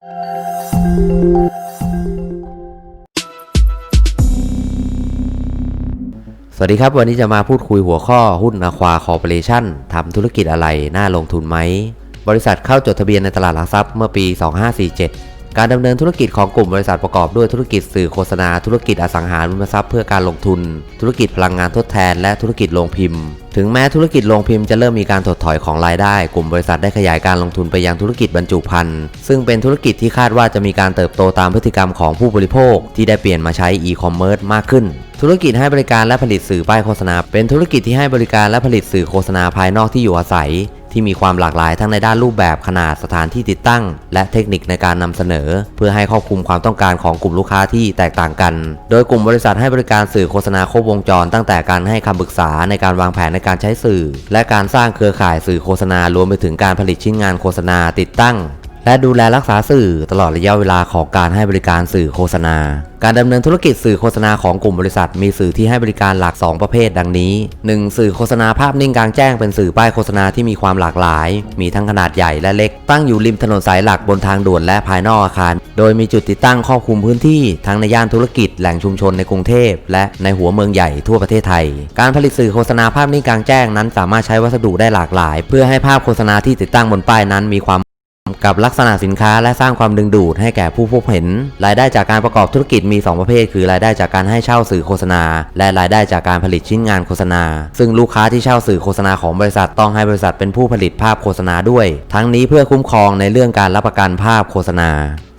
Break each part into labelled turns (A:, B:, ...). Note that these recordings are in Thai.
A: สวัสดีครับ วันนี้จะมาพูดคุยหัวข้อหุ้นอควาคอร์ปอเรชั่นทำธุรกิจอะไร น่าลงทุนไหม บริษัทเข้าจดทะเบียนในตลาดหลักทรัพย์เมื่อปี 2547 การดำเนินธุรกิจของกลุ่มบริษัทประกอบด้วยธุรกิจสื่อโฆษณา ธุรกิจอสังหาริมทรัพย์เพื่อการลงทุน ธุรกิจพลังงานทดแทน และธุรกิจโรงพิมพ์ ถึงแม้ธุรกิจโรงพิมพ์จะเริ่มมีการถดถอยของรายได้ กลุ่มบริษัทได้ขยายการลงทุนไปยังธุรกิจบรรจุภัณฑ์ ซึ่งเป็นธุรกิจที่คาดว่าจะมีการเติบโตตามพฤติกรรมของผู้บริโภค ที่ได้เปลี่ยนมาใช้อีคอมเมิร์ซมากขึ้นธุรกิจให้บริการและผลิตสื่อป้ายโฆษณา เป็นธุรกิจที่ให้บริการและผลิตสื่อโฆษณาภายนอกที่อยู่อาศัย ที่มีความหลากหลายทั้งในด้านรูปแบบขนาดสถานที่ติดตั้ง และเทคนิคในการนำเสนอ เพื่อให้ครอบคลุมความต้องการของกลุ่มลูกค้าที่แตกต่างกัน โดยกลุ่มบริษัทให้บริการสื่อโฆษณาครบวงจร ตั้งแต่การให้คำปรึกษาในการวางแผนในการใช้สื่อ และการสร้างเครือข่ายสื่อโฆษณารวมไปถึงการผลิตชิ้นงานโฆษณาติดตั้ง และดูแลรักษาสื่อตลอดระยะเวลาของการให้บริการสื่อโฆษณา การดำเนินธุรกิจสื่อโฆษณาของกลุ่มบริษัท มีสื่อที่ให้บริการหลัก 2 ประเภทดังนี้ 1. สื่อโฆษณาภาพนิ่งกลางแจ้งเป็นสื่อป้ายโฆษณาที่มีความหลากหลาย มีทั้งขนาดใหญ่และเล็ก ตั้งอยู่ริมถนนสายหลักบนทางด่วนและภายนอกอาคาร โดยมีจุดติดตั้งครอบคลุมพื้นที่ทั้งในย่านธุรกิจแหล่งชุมชนในกรุงเทพและในหัวเมืองใหญ่ทั่วประเทศไทย การผลิตสื่อโฆษณาภาพนิ่งกลางแจ้งนั้น สามารถใช้วัสดุได้หลากหลาย เพื่อให้ภาพโฆษณาที่ติดตั้งบนป้ายนั้นมีความ กับลักษณะสินค้าและสร้างความดึงดูดให้แก่ผู้พบเห็น รายได้จากการประกอบธุรกิจมี 2 ประเภท คือรายได้จากการให้เช่าสื่อโฆษณา และรายได้จากการผลิตชิ้นงานโฆษณา ซึ่งลูกค้าที่เช่าสื่อโฆษณาของบริษัทต้องให้บริษัทเป็นผู้ผลิตภาพโฆษณาด้วย ทั้งนี้เพื่อคุ้มครองในเรื่องการรับประกันภาพโฆษณา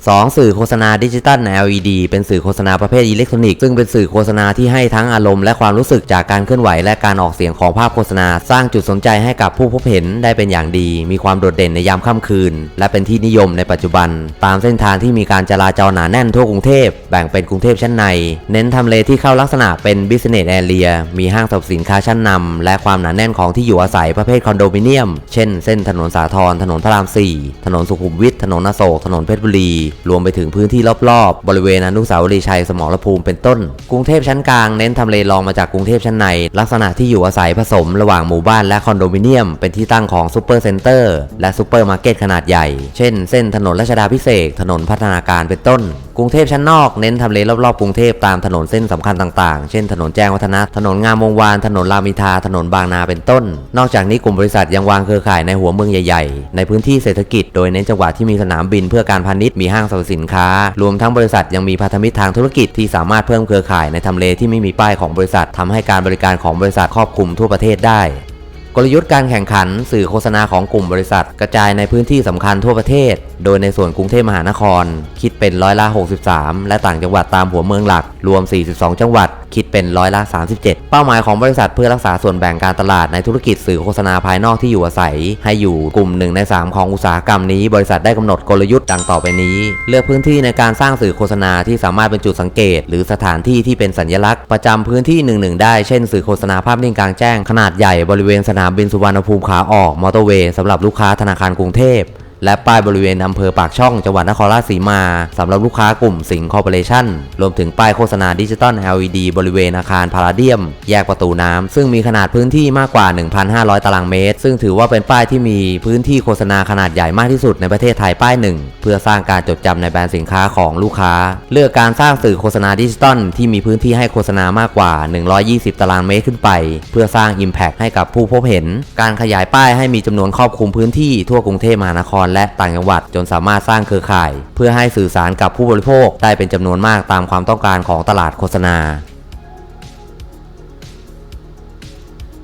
A: 2. สื่อโฆษณาดิจิตัล LED เป็นสื่อโฆษณาประเภทอิเล็กทรอนิกส์ซึ่งเป็นสื่อโฆษณาที่ให้ทั้งอารมณ์และความรู้สึกจากการเคลื่อนไหวและการออกเสียงของภาพโฆษณา สร้างจุดสนใจให้กับผู้พบเห็นได้เป็นอย่างดี มีความโดดเด่นในยามค่ำคืน และเป็นที่นิยมในปัจจุบัน ตามเส้นทางที่มีการจราจรหนาแน่นทั่วกรุงเทพแบ่งเป็นกรุงเทพชั้นใน เน้นทำเลที่เข้าลักษณะเป็น business area มีห้างสรรพสินค้าชั้นนำและความหนาแน่นของที่อยู่อาศัยประเภทคอนโดมิเนียม เช่น เส้นถนนสาทรถนนพระราม 4 ถนนสุขุมวิท ถนนอโศก ถนนเพชรบุรี รวมไปถึงพื้นที่รอบๆ บริเวณอนุสาวรีย์ชัยสมรภูมิเป็นต้น กรุงเทพชั้นกลางเน้นทำเลรองมาจากกรุงเทพชั้นใน ลักษณะที่อยู่อาศัยผสมระหว่างหมู่บ้านและคอนโดมิเนียม เป็นที่ตั้งของซูเปอร์เซ็นเตอร์และซูเปอร์มาร์เก็ตขนาดใหญ่ เช่น เส้นถนนรัชดาพิเศษ ถนนพัฒนาการเป็นต้น รุงเทพชั้นนอกเน้นทำเลรอบๆกรุงเทพตามถนนเส้นสำคัญต่างๆ เช่นถนนแจ้งวัฒนะ ถนนงามวงวาน ถนนรามอินทราถนนบางนาเป็นต้น นอกจากนี้กลุ่มบริษัทยังวางเครือข่ายในหัวเมืองใหญ่ๆ ในพื้นที่เศรษฐกิจ โดยเน้นจังหวัดที่มีสนามบินเพื่อการพาณิชย์ มีห้างสรรพสินค้า รวมทั้งบริษัทยังมีพันธมิตรทางธุรกิจที่สามารถเพิ่มเครือข่ายในทำเลที่ไม่มีป้ายของบริษัททำให้การบริการของบริษัทครอบคลุมทั่วประเทศได้กลยุทธ์การแข่งขัน สื่อโฆษณาของกลุ่มบริษัท กระจายในพื้นที่สำคัญทั่วประเทศ โดยในส่วนกรุงเทพมหานคร คิดเป็นร้อยละ 63 และต่างจังหวัดตามหัวเมืองหลัก รวม 42 จังหวัด คิดเป็นร้อยละ 37 เป้าหมายของบริษัทเพื่อรักษาส่วนแบ่งการตลาดในธุรกิจสื่อโฆษณาภายนอกที่อยู่อาศัย ให้อยู่กลุ่มหนึ่งใน 3 ของอุตสาหกรรมนี้ บริษัทได้กำหนดกลยุทธ์ดังต่อไปนี้ เลือกพื้นที่ในการสร้างสื่อโฆษณาที่สามารถเป็นจุดสังเกต หรือสถานที่ที่เป็นสัญลักษณ์ประจำพื้นที่หนึ่งๆได้เช่นสื่อโฆษณาภาพนิ่งกลางแจ้งขนาดใหญ่บริเวณสนามบินสุวรรณภูมิขาออกมอเตอร์เวย์สำหรับลูกค้าธนาคารกรุงเทพ และป้ายบริเวณอำเภอปากช่องจังหวัดนครราชสีมาสำหรับลูกค้ากลุ่มสิงห์คอร์ปอเรชั่นรวมถึงป้ายโฆษณาดิจิตอล LED บริเวณอาคารพาราเดียม แยกประตูน้ำ ซึ่งมีขนาดพื้นที่มากกว่า 1,500 ตารางเมตร ซึ่งถือว่าเป็นป้ายที่มีพื้นที่โฆษณาขนาดใหญ่มากที่สุดในประเทศไทยป้ายหนึ่งเพื่อสร้างการจดจำในแบรนด์สินค้าของลูกค้า เลือกการสร้างสื่อโฆษณาดิจิตอลที่มีพื้นที่ให้โฆษณามากกว่า 120 ตารางเมตรขึ้นไป เพื่อสร้าง Impact ให้กับผู้พบเห็น การขยายป้ายให้มีจำนวนครอบคลุมพื้นที่ทั่วกรุงเทพมหานครและต่างจังหวัด จนสามารถสร้างเครือข่าย เพื่อให้สื่อสารกับผู้บริโภคได้เป็นจำนวนมากตามความต้องการของตลาดโฆษณา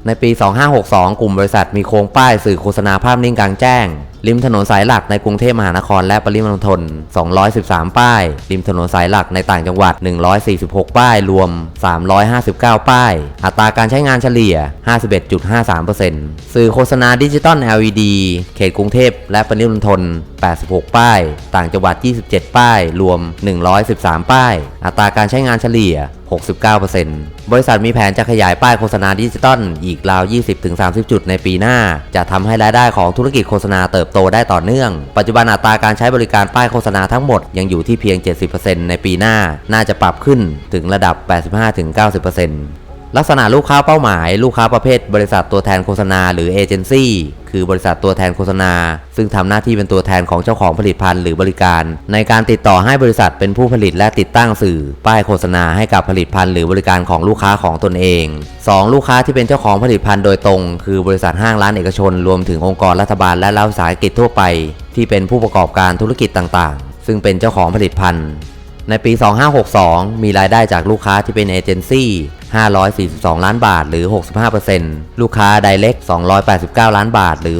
A: ในปี 2562 กลุ่มบริษัทมีโครงป้ายสื่อโฆษณาภาพนิ่งกลางแจ้ง ริมถนนสายหลักในกรุงเทพมหานครและปริมณฑล 213 ป้าย ริมถนนสายหลักในต่างจังหวัด 146 ป้าย รวม 359 ป้าย อัตราการใช้งานเฉลี่ย 51.53%สื่อโฆษณาดิจิตอล LED เขตกรุงเทพและปริมณฑล 86 ป้าย ต่างจังหวัด 27 ป้าย รวม 113 ป้าย อัตราการใช้งานเฉลี่ย 69%บริษัทมีแผนจะขยายป้ายโฆษณาดิจิตอลอีกราว 20-30 จุดในปีหน้า จะทำให้รายได้ของธุรกิจโฆษณาเติบโตได้ต่อเนื่อง ปัจจุบันอัตราการใช้บริการป้ายโฆษณาทั้งหมดยังอยู่ที่เพียง 70%ในปีหน้า น่าจะปรับขึ้นถึงระดับ 85-90% ลักษณะลูกค้าเป้าหมาย ลูกค้าประเภท บริษัทตัวแทนโฆษณาหรือเอเจนซี่คือบริษัทตัวแทนโฆษณา ซึ่งทำหน้าที่เป็นตัวแทนของเจ้าของผลิตภัณฑ์หรือบริการ ในการติดต่อให้บริษัทเป็นผู้ผลิตและติดตั้งสื่อ ป้ายโฆษณาให้กับผลิตภัณฑ์หรือบริการของลูกค้าของตนเอง 2. ลูกค้าที่เป็นเจ้าของผลิตภัณฑ์โดยตรง คือบริษัทห้างร้านเอกชน รวมถึงองค์กรรัฐบาลและรัฐวิสาหกิจทั่วไป ที่เป็นผู้ประกอบการธุรกิจต่างๆ ซึ่งเป็นเจ้าของผลิตภัณฑ์ ในปี 2562 มีรายได้จากลูกค้าที่เป็นเอเจนซี่542 ล้านบาทหรือ 65%ลูกค้าไดเรก289 ล้านบาทหรือ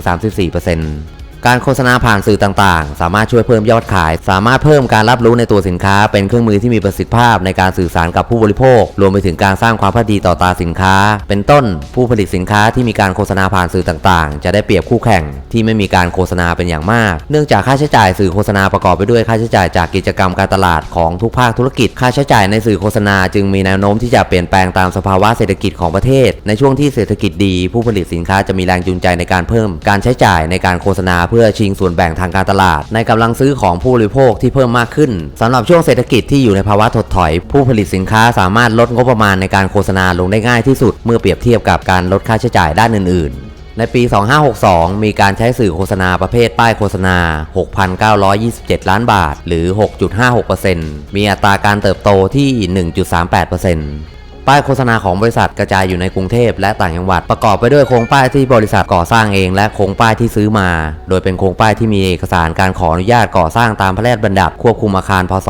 A: 34% การโฆษณาผ่านสื่อต่างๆ สามารถช่วยเพิ่มยอดขาย สามารถเพิ่มการรับรู้ในตัวสินค้า เป็นเครื่องมือที่มีประสิทธิภาพในการสื่อสารกับผู้บริโภค รวมไปถึงการสร้างความพอดีต่อตาสินค้า เป็นต้น ผู้ผลิตสินค้าที่มีการโฆษณาผ่านสื่อต่างๆ จะได้เปรียบคู่แข่งที่ไม่มีการโฆษณาเป็นอย่างมาก เนื่องจากค่าใช้จ่ายสื่อโฆษณาประกอบไปด้วยค่าใช้จ่ายจากกิจกรรมการตลาดของทุกภาคธุรกิจ ค่าใช้จ่ายในสื่อโฆษณาจึงมีแนวโน้มที่จะเปลี่ยนแปลงตามสภาวะเศรษฐกิจของประเทศ ในช่วงที่เศรษฐกิจดี ผู้ผลิตสินค้าจะมีแรงจูงใจในการเพิ่ม การใช้จ่ายในการโฆษณาเพื่อชิงส่วนแบ่งทางการตลาด ในกำลังซื้อของผู้บริโภคที่เพิ่มมากขึ้นสำหรับช่วงเศรษฐกิจที่อยู่ในภาวะถดถอย ผู้ผลิตสินค้าสามารถลดงบประมาณในการโฆษณาลงได้ง่ายที่สุด เมื่อเปรียบเทียบกับการลดค่าใช้จ่ายด้านอื่นๆในปี 2562 มีการใช้สื่อโฆษณาประเภทป้ายโฆษณา 6,927 ล้านบาท หรือ 6.56%มีอัตราการเติบโตที่ 1.38% ป้ายโฆษณาของบริษัทกระจายอยู่ในกรุงเทพและต่างจังหวัด ประกอบไปด้วยโครงป้ายที่บริษัทก่อสร้างเอง และโครงป้ายที่ซื้อมา โดยเป็นโครงป้ายที่มีเอกสารการขออนุญาตก่อสร้างตามพระราชบัญญัติควบคุมอาคารพศ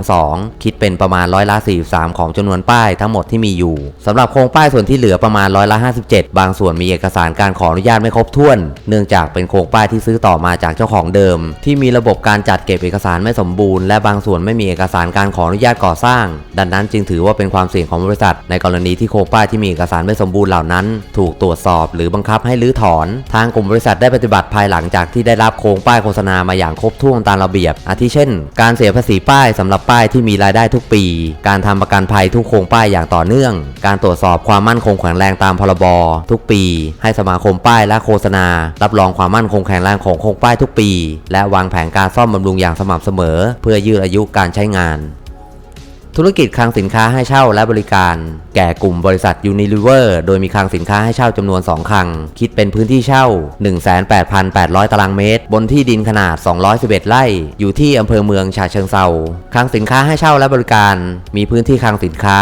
A: 2522 คิดเป็นประมาณร้อยละ 43 ของจำนวนป้ายทั้งหมดที่มีอยู่สำหรับโครงป้ายส่วนที่เหลือประมาณร้อยละ 57 บางส่วนมีเอกสารการขออนุญาตไม่ครบถ้วน เนื่องจากเป็นโครงป้ายที่ซื้อต่อมาจากเจ้าของเดิม ที่มีระบบการจัดเก็บเอกสารไม่สมบูรณ์และบางส่วนไม่มีเอกสารการขออนุญาตก่อสร้าง ดังนั้นจึงถือว่าเป็นความเสี่ยงของบริษัทในกรณีที่โครงป้ายที่มีเอกสารไม่สมบูรณ์เหล่านั้น ถูกตรวจสอบหรือบังคับให้รื้อถอน ทางกลุ่มบริษัทได้ปฏิบัติภายหลังจากที่ได้รับโครงป้ายโฆษณามาอย่างครบถ้วนตามระเบียบ อาทิเช่น การเสียภาษีป้ายสำหรับป้ายที่มีรายได้ทุกปี การทำประกันภัยทุกโครงป้ายอย่างต่อเนื่อง การตรวจสอบความมั่นคงแข็งแรงตามพรบทุกปี ให้สมาคมป้ายและโฆษณา รับรองความมั่นคงแข็งแรงของโครงป้ายทุกปี และวางแผนการซ่อมบำรุงอย่างสม่ำเสมอ เพื่อยืดอายุการใช้งาน ธุรกิจคลังสินค้าให้เช่าและบริการ แก่กลุ่มบริษัท Unilever โดยมีคลังสินค้าให้เช่าจำนวน 2 คลัง คิดเป็นพื้นที่เช่า 18,800 ตารางเมตร บนที่ดินขนาด 211 ไร่ อยู่ที่อำเภอเมืองฉะเชิงเซาคลังสินค้าให้เช่าและบริการ มีพื้นที่คลังสินค้า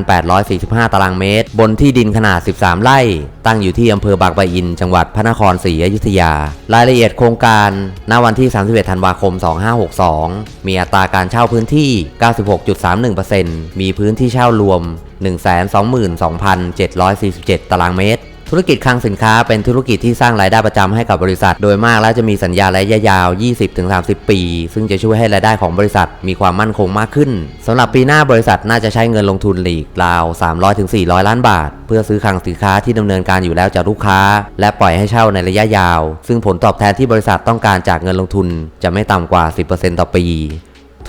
A: 13,845 ตารางเมตร บนที่ดินขนาด 13 ไร่ ตั้งอยู่ที่อำเภอบางปะอิน จังหวัดพระนครศรีอยุธยา รายละเอียดโครงการ ณ วันที่ 31 ธันวาคม 2562 มีอัตราการเช่าพื้นที่96.31%มีพื้นที่เช่ารวม 122,747 ตารางเมตร ธุรกิจคลังสินค้าเป็นธุรกิจที่สร้างรายได้ประจำให้กับบริษัท โดยมากแล้วจะมีสัญญาระยะยาว 20-30 ปี ซึ่งจะช่วยให้รายได้ของบริษัทมีความมั่นคงมากขึ้นสำหรับปีหน้าบริษัทน่าจะใช้เงินลงทุนหลีกราว 300-400 ล้านบาท เพื่อซื้อคลังสินค้าที่ดำเนินการอยู่แล้วจากลูกค้า และปล่อยให้เช่าในระยะยาว ซึ่งผลตอบแทนที่บริษัทต้องการจากเงินลงทุน จะไม่ต่ำกว่า 10%ต่อปี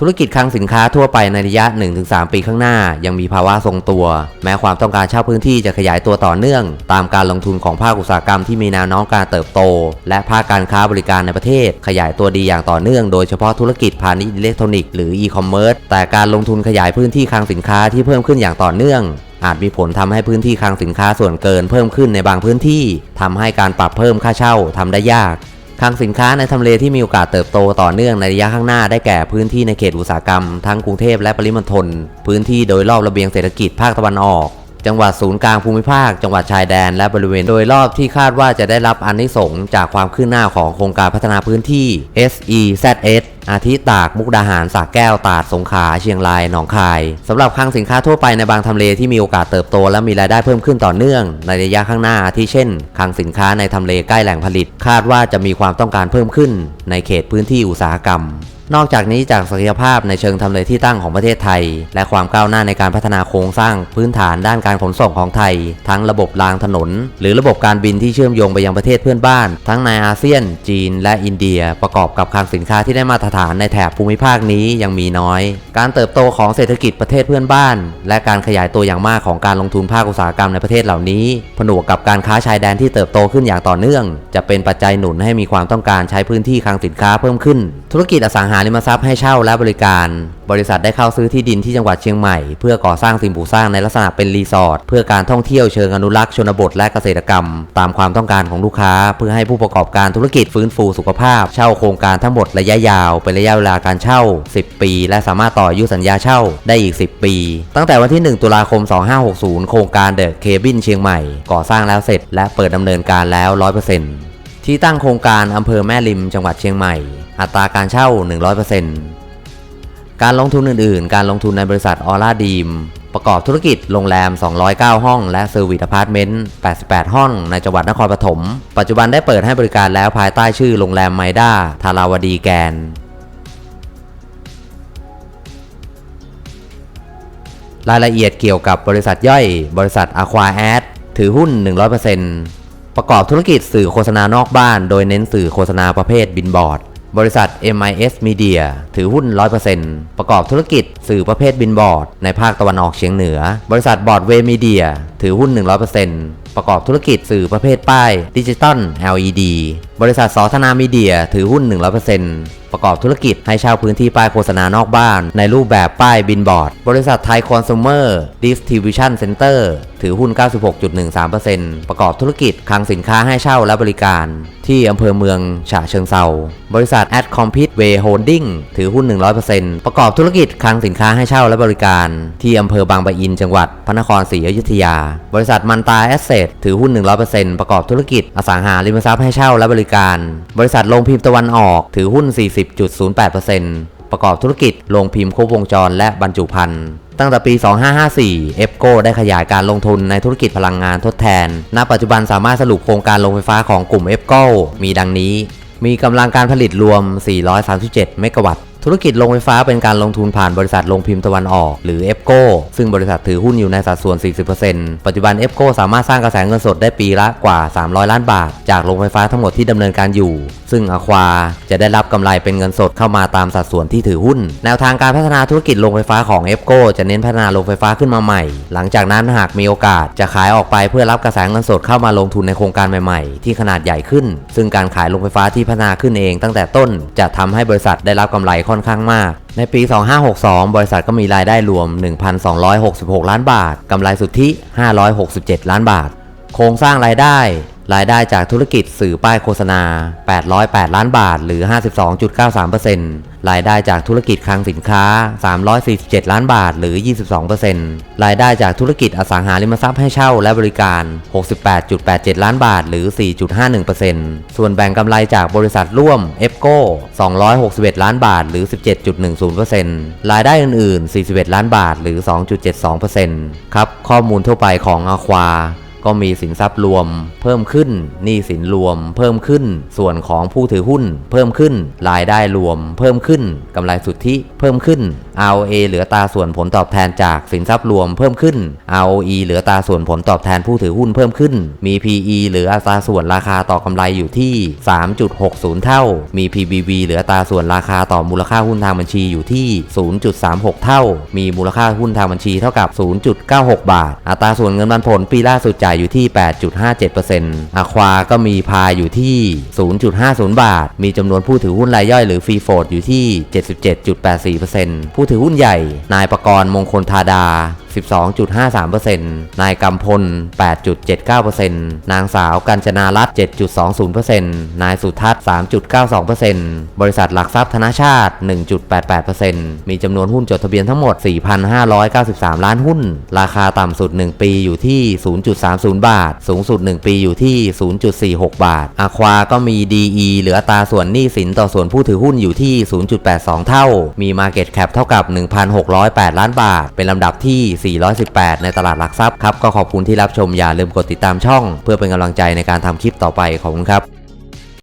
A: ธุรกิจคลังสินค้าทั่วไปในระยะ 1-3 ปีข้างหน้า ยังมีภาวะทรงตัว แม้ความต้องการเช่าพื้นที่จะขยายตัวต่อเนื่อง ตามการลงทุนของภาคอุตสาหกรรมที่มีแนวโน้มการเติบโต และภาคการค้าบริการในประเทศ ขยายตัวดีอย่างต่อเนื่อง โดยเฉพาะธุรกิจพาณิชย์อิเล็กทรอนิกส์หรืออีคอมเมิร์ซแต่การลงทุนขยายพื้นที่คลังสินค้าที่เพิ่มขึ้นอย่างต่อเนื่องอาจมีผลทำให้พื้นที่คลังสินค้าส่วนเกินเพิ่มขึ้นในบางพื้นที่ทำให้การปรับเพิ่มค่าเช่าทำได้ยาก คลังสินค้าในทำเลที่มีโอกาสเติบโตต่อเนื่องในระยะข้างหน้าได้แก่พื้นที่ในเขตอุตสาหกรรม ทั้งกรุงเทพและปริมณฑลพื้นที่โดยรอบระเบียงเศรษฐกิจภาคตะวันออก จังหวัดศูนย์กลางภูมิภาค จังหวัดชายแดน และบริเวณโดยรอบที่คาดว่าจะได้รับอานิสงส์จากความคืบหน้าของโครงการพัฒนาพื้นที่ SEZS อาทิตากมุกดาหารสากแก้วตาดสงขลาเชียงรายหนองคายสำหรับคลังสินค้าทั่วไปในบางทำเลที่มีโอกาสเติบโต และมีรายได้เพิ่มขึ้นต่อเนื่อง ในระยะข้างหน้าอาทิเช่นคลังสินค้าในทำเลใกล้แหล่งผลิต คาดว่าจะมีความต้องการเพิ่มขึ้น ในเขตพื้นที่อุตสาหกรรม นอกจากนี้จากศักยภาพในเชิงทำเลที่ตั้งของประเทศไทย และความก้าวหน้าในการพัฒนาโครงสร้างพื้นฐานด้านการขนส่งของไทย ทั้งระบบรางถนน หรือระบบการบินที่เชื่อมโยงไปยังประเทศเพื่อนบ้าน ทั้งในอาเซียน จีน และอินเดีย ประกอบกับคลังสินค้าที่ได้มาตรฐานในแถบภูมิภาคนี้ยังมีน้อย การเติบโตของเศรษฐกิจประเทศเพื่อนบ้าน และการขยายตัวอย่างมากของการลงทุนภาคอุตสาหกรรมในประเทศเหล่านี้ ผนวกกับการค้าชายแดนที่เติบโตขึ้นอย่างต่อเนื่อง จะเป็นปัจจัยหนุนให้มีความต้องการใช้พื้นที่คลังสินค้าเพิ่มขึ้น ธุรกิจอสังหาริมทรัพย์ให้เช่าและบริการ บริษัทได้เข้าซื้อที่ดินที่จังหวัดเชียงใหม่ เพื่อก่อสร้างสิ่งปลูกสร้างในลักษณะเป็นรีสอร์ทเพื่อการท่องเที่ยวเชิงอนุรักษ์ชนบทและเกษตรกรรม ตามความต้องการของลูกค้า เพื่อให้ผู้ประกอบการธุรกิจฟื้นฟูสุขภาพ เช่าโครงการทั้งหมดระยะยาวเป็นระยะเวลาการเช่า 10 ปี และสามารถต่ออายุสัญญาเช่าได้อีก 10 ปี ตั้งแต่วันที่ 1 ตุลาคม 2560 โครงการเดอะเคบินเชียงใหม่ก่อสร้างแล้วเสร็จ และเปิดดำเนินการแล้ว 100% ที่ตั้งโครงการอำเภอแม่ริมจังหวัดเชียงใหม่ อัตราการเช่า 100%การลงทุนอื่น ๆ การลงทุนในบริษัทออร่าดีมประกอบธุรกิจโรงแรม 209 ห้อง และเซอร์วิสอพาร์ตเมนต์ 88 ห้อง ในจังหวัดนครปฐม ปัจจุบันได้เปิดให้บริการแล้วภายใต้ชื่อโรงแรมไมด้าทาราวดีแกน รายละเอียดเกี่ยวกับบริษัทย่อย บริษัท Aqua Ad ถือหุ้น 100% ประกอบธุรกิจสื่อโฆษณานอกบ้าน โดยเน้นสื่อโฆษณาประเภทบินบอร์ด บริษัท MIS Media ถือหุ้น 100%ประกอบธุรกิจสื่อประเภทบินบอร์ด ในภาคตะวันออกเฉียงเหนือ บริษัทบอร์ดเวมีเดียถือหุ้น 100%ประกอบธุรกิจสื่อประเภทป้ายดิจิตอล LED บริษัทสอธนามีเดียถือหุ้น 100% ประกอบธุรกิจให้เช่าพื้นที่ป้ายโฆษณานอกบ้าน ในรูปแบบป้ายบินบอร์ด บริษัทไทยคอน sumer distribution center ถือหุ้น 96.13%ประกอบธุรกิจคลังสินค้าให้เช่าและบริการ ที่อำเภอเมืองฉะเชิงเซาบริษัท Ad Compete Way Holding ถือหุ้น 100%ประกอบธุรกิจคลังสินค้าให้เช่าและบริการ ที่อำเภอบางปะอินจังหวัดพระนครศรีอยุธยา บริษัทมันตาแอสเซทถือหุ้น 100%ประกอบธุรกิจอสังหาริมทรัพย์ให้เช่าและบริการ บริษัทโรงพิมพ์ตะวันออกถือหุ้น 40.08% ประกอบธุรกิจโรงพิมพ์ครบวงจรและบรรจุภัณฑ์ตั้งแต่ปี 2554 เอฟโกได้ขยายการลงทุนในธุรกิจพลังงานทดแทน ณ ปัจจุบันสามารถสรุปโครงการโรงไฟฟ้าของกลุ่มเอฟโกมีดังนี้ มีกำลังการผลิตรวม 437 เมกะวัตต์ ธุรกิจโรงไฟฟ้าเป็นการลงทุนผ่านบริษัทโรงพิมพ์ตะวันออก หรือ EFCO ซึ่งบริษัทถือหุ้นอยู่ในสัดส่วน 40%ปัจจุบัน EFCO สามารถสร้างกระแสเงินสดได้ปีละกว่า 300 ล้านบาท จากโรงไฟฟ้าทั้งหมดที่ดำเนินการอยู่ ซึ่งอควาจะได้รับกำไรเป็นเงินสดเข้ามาตามสัดส่วนที่ถือหุ้น แนวทางการพัฒนาธุรกิจโรงไฟฟ้าของ EFCO จะเน้นพัฒนาโรงไฟฟ้าขึ้นมาใหม่ หลังจากนั้นหากมีโอกาสจะขายออกไปเพื่อรับกระแสเงินสดเข้ามาลงทุนในโครงการใหม่ๆ ที่ขนาดใหญ่ขึ้น ซึ่งการขายโรงไฟฟ้าที่พัฒนาขึ้นเองตั้งแต่ต้น จะทำให้บริษัทได้รับกำไรค่อนข้างมาก ในปี 2562 บริษัทก็มีรายได้รวม 1,266 ล้านบาท กำไรสุทธิ 567 ล้านบาท โครงสร้างรายได้ รายได้จากธุรกิจสื่อป้ายโฆษณา 808 ล้านบาท หรือ 52.93%รายได้จากธุรกิจคลังสินค้า 347 ล้านบาท หรือ 22%รายได้จากธุรกิจอสังหาริมทรัพย์ให้เช่าและบริการ 68.87 ล้านบาท หรือ 4.51%ส่วนแบ่งกำไรจากบริษัทร่วม e f c o 261 ล้านบาท หรือ 17.10%รายได้อื่น ๆ 41 ล้านบาท หรือ 2.72%ครับ ข้อมูลทั่วไปของ Aqua ก็มีสินทรัพย์รวม เพิ่มขึ้นหนี้สินรวม เพิ่มขึ้น ส่วนของผู้ถือหุ้น เพิ่มขึ้น รายได้รวม เพิ่มขึ้นกำไรสุทธิ เพิ่มขึ้น ROA เหลือตาส่วนผลตอบแทนจากสินทรัพย์รวม เพิ่มขึ้น ROE เหลือตาส่วนผลตอบแทนผู้ถือหุ้นเพิ่มขึ้น มี PE หรืออัตราส่วนราคาต่อกำไรอยู่ที่ 3.60 เท่า มี PBV เหลือตาส่วนราคาต่อมูลค่าหุ้นทางบัญชีอยู่ที่ 0.36 เท่า มีมูลค่าหุ้นทางบัญชีเท่ากับ 0.96 บาท อัตราส่วนเงินปันผลปีล่าสุดจ่ายอยู่ที่ 8.57%อาควาก็มีพายอยู่ที่ 0.50 บาท มีจำนวนผู้ถือหุ้นรายย่อยหรือฟรีโฟดอยู่ที่ 77.84%ผู้ถือหุ้นใหญ่ นายประกรณ์มงคลธาดา12.53%นายกำพล 8.79%นางสาวกัญจนารัตน์7.20%นายสุทัศน์ 3.92%บริษัทหลักทรัพย์ธนาชาติ 1.88%มีจำนวนหุ้นจดทะเบียนทั้งหมด 4,593 ล้านหุ้น ราคาต่ำสุด 1 ปีอยู่ที่ 0.30 บาท สูงสุด 1 ปีอยู่ที่ 0.46 บาทอาควาก็มี DE เหลือตาส่วนหนี้สินต่อส่วนผู้ถือหุ้นอยู่ที่ 0.82 เท่า มี Market Cap เท่ากับ 1,608 ล้านบาท เป็นลำดับที่418 ในตลาดหลักทรัพย์ครับ ก็ขอบคุณที่รับชมอย่าลืมกดติดตามช่อง เพื่อเป็นกำลังใจในการทำคลิปต่อไปขอบคุณครับ